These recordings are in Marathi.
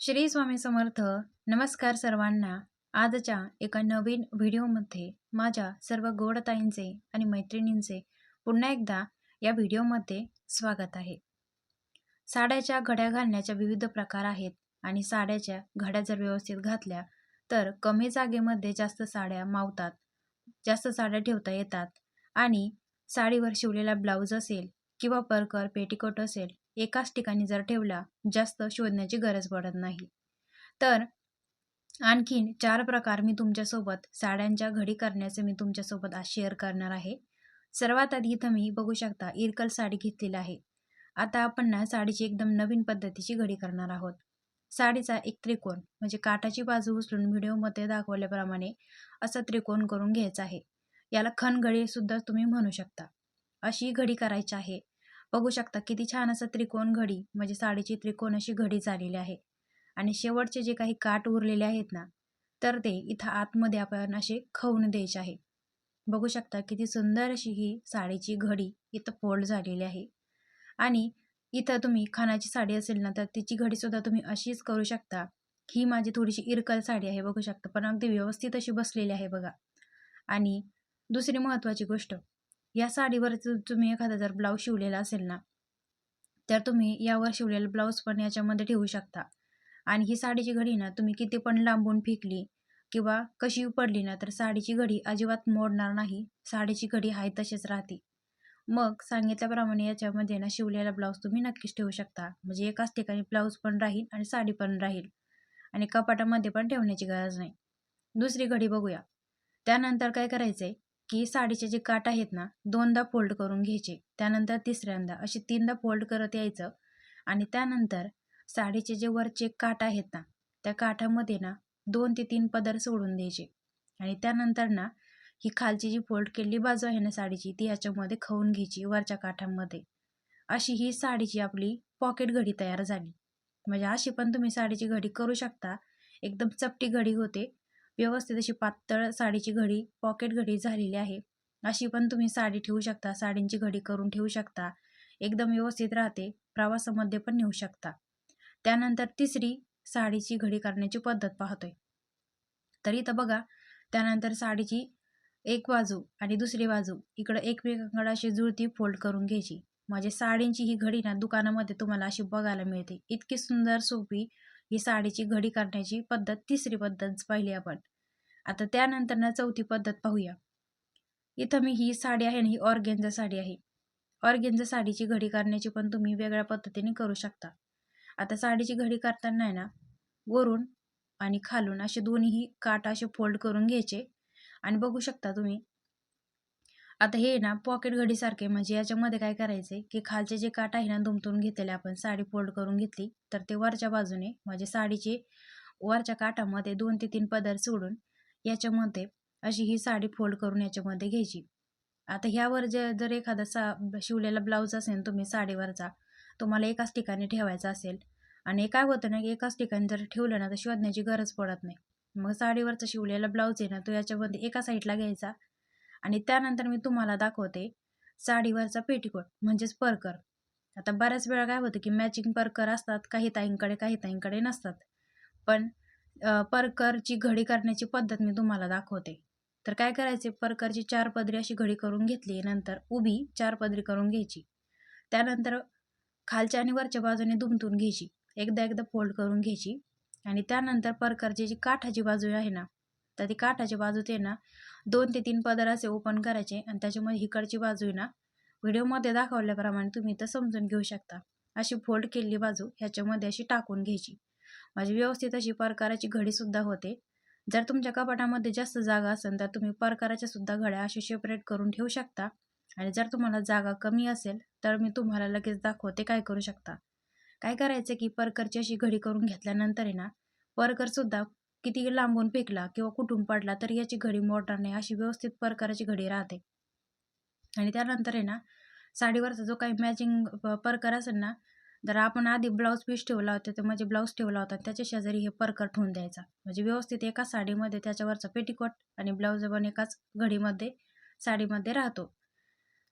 श्री स्वामी समर्थ. नमस्कार सर्वांना. आजच्या एका नवीन व्हिडिओमध्ये माझ्या सर्व गोडताईंचे आणि मैत्रिणींचे पुन्हा एकदा या व्हिडिओमध्ये स्वागत आहे. साड्याच्या घड्या घालण्याच्या विविध प्रकार आहेत आणि साड्याच्या घड्या जर व्यवस्थित घातल्या तर कमी जागेमध्ये जास्त साड्या मावतात जास्त साड्या ठेवता येतात आणि साडीवर शिवलेला ब्लाऊज असेल किंवा परकर पेटीकोट असेल एकाच ठिकाणी जर ठेवला जास्त शोधण्याची गरज पडत नाही. तर आणखीन चार प्रकार मी तुमच्यासोबत साड्यांच्या घडी करण्याचे मी तुमच्यासोबत आज शेअर करणार आहे. सर्वात आधी इथं मी बघू शकता इरकल साडी घेतलेली आहे. आता आपण ना साडीची एकदम नवीन पद्धतीची घडी करणार आहोत. साडीचा एक त्रिकोण म्हणजे काठाची बाजू उचलून व्हिडिओमध्ये दाखवल्याप्रमाणे असा त्रिकोण करून घ्यायचा आहे. याला खण सुद्धा तुम्ही म्हणू शकता. अशी घडी करायची आहे. बघू शकता किती छान असं त्रिकोण घडी म्हणजे साडीची त्रिकोण अशी घडी झालेली आहे. आणि शेवटचे जे काही काठ उरलेले आहेत ना तर ते इथं आतमध्ये आपण असे खवून द्यायचे आहे. बघू शकता किती सुंदर अशी ही साडीची घडी इथं फोल्ड झालेली आहे. आणि इथं तुम्ही खानाची साडी असेल ना तर तिची घडीसुद्धा तुम्ही अशीच करू शकता. ही माझी थोडीशी इरकल साडी आहे बघू शकता. पण अगदी व्यवस्थित अशी बसलेली आहे बघा. आणि दुसरी महत्त्वाची गोष्ट या साडीवर तुम्ही एखादा जर ब्लाऊज शिवलेला असेल ना तर तुम्ही यावर शिवलेला ब्लाऊज पण याच्यामध्ये ठेवू शकता. आणि ही साडीची घडी ना तुम्ही किती पण लांबून फेकली किंवा कशी पडली ना तर साडीची घडी अजिबात मोडणार नाही. साडीची घडी आहे तशीच राहते. मग सांगितल्याप्रमाणे याच्यामध्ये ना शिवलेला ब्लाऊज तुम्ही नक्कीच ठेवू शकता. म्हणजे एकाच ठिकाणी ब्लाऊज पण राहील आणि साडी पण राहील. आणि कपाटामध्ये पण ठेवण्याची गरज नाही. दुसरी घडी बघूया. त्यानंतर काय करायचं आहे की साडीचे जे काट आहेत ना दोनदा फोल्ड करून घ्यायचे त्यानंतर तिसऱ्यांदा असे तीनदा फोल्ड करत यायचं. आणि त्यानंतर साडीचे जे वरचे काठ आहेत ना त्या काठामध्ये ना दोन ते तीन पदर सोडून द्यायचे. आणि त्यानंतर ना ही खालची जी फोल्ड केलेली बाजू आहे ना साडीची ती ह्याच्यामध्ये खाऊन घ्यायची वरच्या काठामध्ये. अशी ही साडीची आपली पॉकेट घडी तयार झाली. म्हणजे अशी पण तुम्ही साडीची घडी करू शकता. एकदम चपटी घडी होते. व्यवस्थित अशी पातळ साडीची घडी पॉकेट घडी झालेली आहे. अशी पण तुम्ही साडी ठेवू शकता साडींची घडी करून ठेवू शकता. एकदम व्यवस्थित राहते प्रवासामध्ये पण नेऊ शकता. त्यानंतर तिसरी साडीची घडी करण्याची पद्धत पाहतोय. तर इथं बघा त्यानंतर साडीची एक बाजू आणि दुसरी बाजू इकडं एकमेकांकडे अशी जुळती फोल्ड करून घ्यायची. म्हणजे साडींची ही घडी ना दुकानामध्ये तुम्हाला अशी बघायला मिळते. इतकी सुंदर सोपी ही साडीची घडी करण्याची पद्धत तिसरी पद्धत पाहिली आपण. आता त्यानंतर ना चौथी पद्धत पाहूया. इथं मी ही साडी आहे ना ही ऑर्गेनचा साडी आहे. ऑर्गेनचा साडीची घडी करण्याची पण तुम्ही वेगळ्या पद्धतीने करू शकता. आता साडीची घडी करताना आहे ना वरून आणि खालून असे दोन्हीही काट असे फोल्ड करून घ्यायचे आणि बघू शकता तुम्ही. आता हे ना पॉकेट घडीसारखे म्हणजे याच्यामध्ये काय करायचे की खालचे जे काट आहे ना दुमतून घेतलेले आपण साडी फोल्ड करून घेतली तर ते वरच्या बाजूने म्हणजे साडीचे वरच्या काठामध्ये दोन ते तीन पदर सोडून याच्यामध्ये अशी ही साडी फोल्ड करून याच्यामध्ये घ्यायची. आता ह्यावर जे जर एखादा सा शिवलेला ब्लाऊज असेल तुम्ही साडीवरचा तुम्हाला एकाच ठिकाणी ठेवायचा असेल. आणि काय होतं ना की एकाच ठिकाणी जर ठेवलं ना तर शोधण्याची गरज पडत नाही. मग साडीवरचा शिवलेला ब्लाऊज आहे ना तो याच्यामध्ये एका साईडला घ्यायचा. आणि त्यानंतर मी तुम्हाला दाखवते साडीवरचा पेटीकोट म्हणजेच परकर. आता बऱ्याच वेळा काय होतं की मॅचिंग परकर असतात काही ताईंकडे काही ताईंकडे नसतात. पण परकरची घडी करण्याची पद्धत मी तुम्हाला दाखवते. तर काय करायचे? परकरची चार पदरी अशी घडी करून घेतली नंतर उभी चार पदरी करून घ्यायची. त्यानंतर खालच्या आणि वरच्या बाजूने दुमतून घ्यायची. एकदा एकदा फोल्ड करून घ्यायची. आणि त्यानंतर परकरची जी काठाची बाजू आहे ना तर ती काठाच्या बाजू ते ना दोन ते तीन पदर असे ओपन करायचे. आणि त्याच्यामध्ये हिकडची बाजू आहे ना व्हिडिओमध्ये दाखवल्याप्रमाणे तुम्ही तर समजून घेऊ शकता. अशी फोल्ड केलेली बाजू ह्याच्यामध्ये अशी टाकून घ्यायची. माझी व्यवस्थित अशी परकाराची घडीसुद्धा होते. जर तुमच्या कपाटामध्ये जास्त जागा असेल तर तुम्ही परकाराच्या सुद्धा घड्या अशी सेपरेट करून ठेवू शकता. आणि जर तुम्हाला जागा कमी असेल तर मी तुम्हाला लगेच दाखवते काय करू शकता. काय करायचं की परकरची अशी घडी करून घेतल्यानंतर आहे ना परकरसुद्धा किती लांबून फेकला किंवा कुठून पडला तर याची घडी मोडणार नाही अशी व्यवस्थित परकाराची घडी राहते. आणि त्यानंतर आहे ना साडीवरचा जो काही मॅचिंग परकर असेल ना जर आपण आधी ब्लाऊज पीस ठेवला होता तर म्हणजे ब्लाऊज ठेवला होता त्याच्या शेजारी हे परकर ठेवून द्यायचा. म्हणजे व्यवस्थित एकाच साडीमध्ये त्याच्यावरचा पेटीकोट आणि ब्लाऊज पण एकाच घडीमध्ये साडीमध्ये राहतो.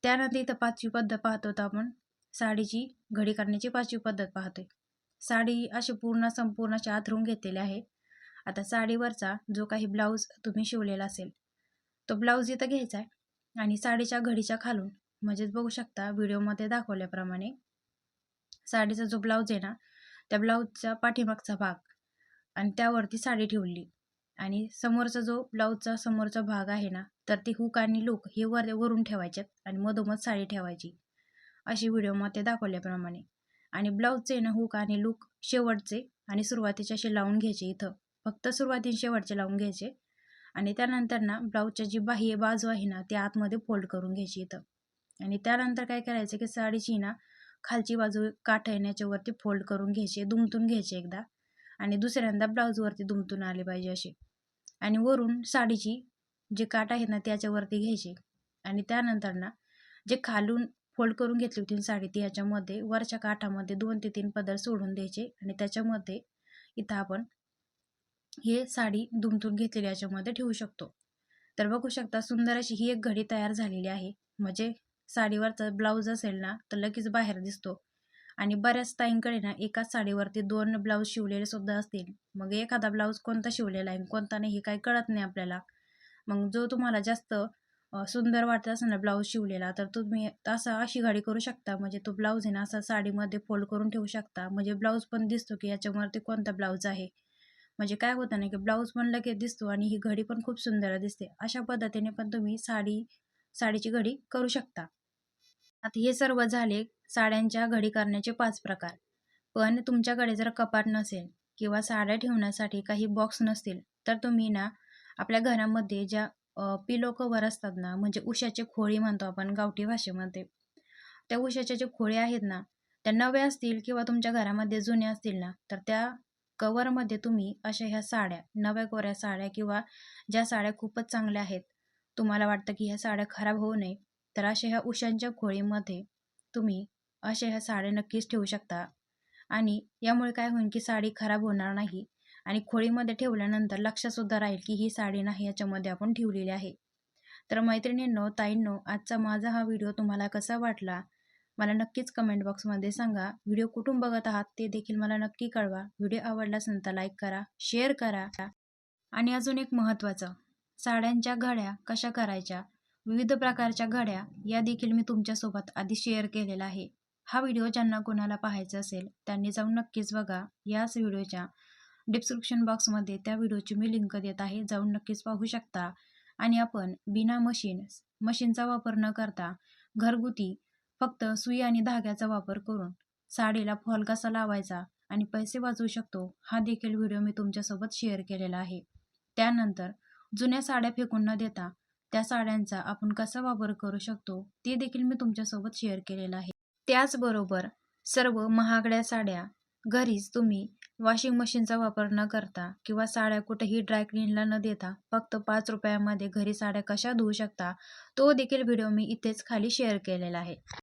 त्यानंतर इथं पाचवी पद्धत पाहतो तर आपण साडीची घडी करण्याची पाचवी पद्धत पाहतोय. साडी अशी पूर्ण संपूर्ण अशी आथरून घेतलेली आहे. आता साडीवरचा जो काही ब्लाऊज तुम्ही शिवलेला असेल तो ब्लाऊज इथं घ्यायचा आहे. आणि साडीच्या घडीच्या खालून म्हणजेच बघू शकता व्हिडिओमध्ये दाखवल्याप्रमाणे साडीचा जो ब्लाऊज आहे ना त्या ब्लाऊजचा पाठीमागचा भाग आणि त्यावरती साडी ठेवली. आणि समोरचा जो ब्लाऊजचा समोरचा भाग आहे ना तर ती हुक आणि लूक हे वर वरून ठेवायच्यात आणि मधोमध साडी ठेवायची. अशी व्हिडिओमध्ये दाखवल्याप्रमाणे. आणि ब्लाऊजचे ना हुक आणि लूक शेवटचे आणि सुरुवातीचे असे लावून घ्यायचे इथं. फक्त सुरुवातीने शेवटचे लावून घ्यायचे. आणि त्यानंतर ना ब्लाऊजच्या जी बाह्य बाजू आहे ना ती आतमध्ये फोल्ड करून घ्यायची इथं. आणि त्यानंतर काय करायचं की साडीची ना खालची बाजू काठ येण्याच्यावरती फोल्ड करून घ्यायचे दुमतून घ्यायचे एकदा. आणि दुसऱ्यांदा ब्लाऊजवरती दुमतून आले पाहिजे असे आणि वरून साडीची जे काठ आहेत ना त्याच्यावरती घ्यायचे. आणि त्यानंतर ना जे खालून फोल्ड करून घेतली होती साडी ती ह्याच्यामध्ये वरच्या काठामध्ये दोन ते तीन पदर सोडून द्यायचे. आणि त्याच्यामध्ये इथं आपण हे साडी दुमतून घेतलेली याच्यामध्ये ठेवू शकतो. तर बघू शकता सुंदर अशी ही एक घडी तयार झालेली आहे. म्हणजे साडीवरचा ब्लाऊज असेल ना तर लगेच बाहेर दिसतो. आणि बऱ्याच ताईंकडे ना एकाच साडीवरती दोन ब्लाऊज शिवलेले सुद्धा असतील. मग एखादा ब्लाऊज कोणता शिवलेला आहे कोणता नाही हे काही कळत नाही आपल्याला. मग जो तुम्हाला जास्त सुंदर वाटत असेल ना ब्लाऊज शिवलेला तर तुम्ही असा अशी घडी करू शकता. म्हणजे तो ब्लाऊज आहे ना असा साडीमध्ये फोल्ड करून ठेवू शकता. म्हणजे ब्लाऊज पण दिसतो की याच्यावरती कोणता ब्लाऊज आहे. म्हणजे काय होतं ना की ब्लाऊज पण लगेच दिसतो आणि ही घडी पण खूप सुंदर दिसते. अशा पद्धतीने पण तुम्ही साडी साडीची घडी करू शकता. आता हे सर्व झाले साड्यांच्या घडी करण्याचे पाच प्रकार. पण तुमच्याकडे जर कपाट नसेल किंवा साड्या ठेवण्यासाठी काही बॉक्स नसतील तर तुम्ही ना आपल्या घरामध्ये ज्या पिलो कवर असतात ना म्हणजे उशाचे खोळी म्हणतो आपण गावठी भाषेमध्ये त्या उशाच्या जे खोळी आहेत ना त्या नव्या असतील किंवा तुमच्या घरामध्ये जुन्या असतील ना तर त्या कवरमध्ये तुम्ही अशा ह्या साड्या नव्या कोऱ्या साड्या किंवा ज्या साड्या खूपच चांगल्या आहेत तुम्हाला वाटतं की ह्या साड्या खराब होऊ नये तर अशा ह्या उशांच्या खोळीमध्ये तुम्ही अशा ह्या साड्या नक्कीच ठेवू शकता. आणि यामुळे काय होईल की साडी खराब होणार नाही आणि खोळीमध्ये ठेवल्यानंतर लक्षातसुद्धा राहील की ही साडी नाही याच्यामध्ये आपण ठेवलेली आहे. तर मैत्रिणींनो ताईंनो आजचा माझा हा व्हिडिओ तुम्हाला कसा वाटला? मला नक्कीच कमेंट बॉक्समध्ये सांगा. व्हिडिओ कुठून बघत आहात ते देखील मला नक्की कळवा. व्हिडिओ आवडलाच नंतर लाईक करा शेअर करा. आणि अजून एक महत्त्वाचं साड्यांच्या घड्या कशा करायच्या? विविध प्रकारच्या घड्या या देखील मी तुमच्यासोबत आधी शेअर केलेला आहे. हा व्हिडिओ ज्यांना कोणाला पाहायचा असेल त्यांनी जाऊन नक्कीच बघा. याच व्हिडिओच्या डिस्क्रिप्शन बॉक्समध्ये त्या व्हिडिओची मी लिंक देत आहे. जाऊन नक्कीच पाहू शकता. आणि आपण बिना मशीन मशीनचा वापर न करता घरगुती फक्त सुई आणि धाग्याचा वापर करून साडीला फॉल कसा लावायचा आणि पैसे वाचवू शकतो हा देखील व्हिडिओ मी तुमच्यासोबत शेअर केलेला आहे. त्यानंतर जुन्या साड्या फेकून न देता त्या साड्यांचा आपण कसा वापर करू शकतो ते देखील मी तुमच्यासोबत शेअर केलेलं आहे. त्याचबरोबर सर्व महागड्या साड्या घरीच तुम्ही वॉशिंग मशीनचा वापर न करता किंवा साड्या कुठेही ड्रायक्लीनला न देता फक्त पाच रुपयामध्ये घरी साड्या कशा धुवू शकता तो देखील व्हिडिओ मी इथेच खाली शेअर केलेला आहे.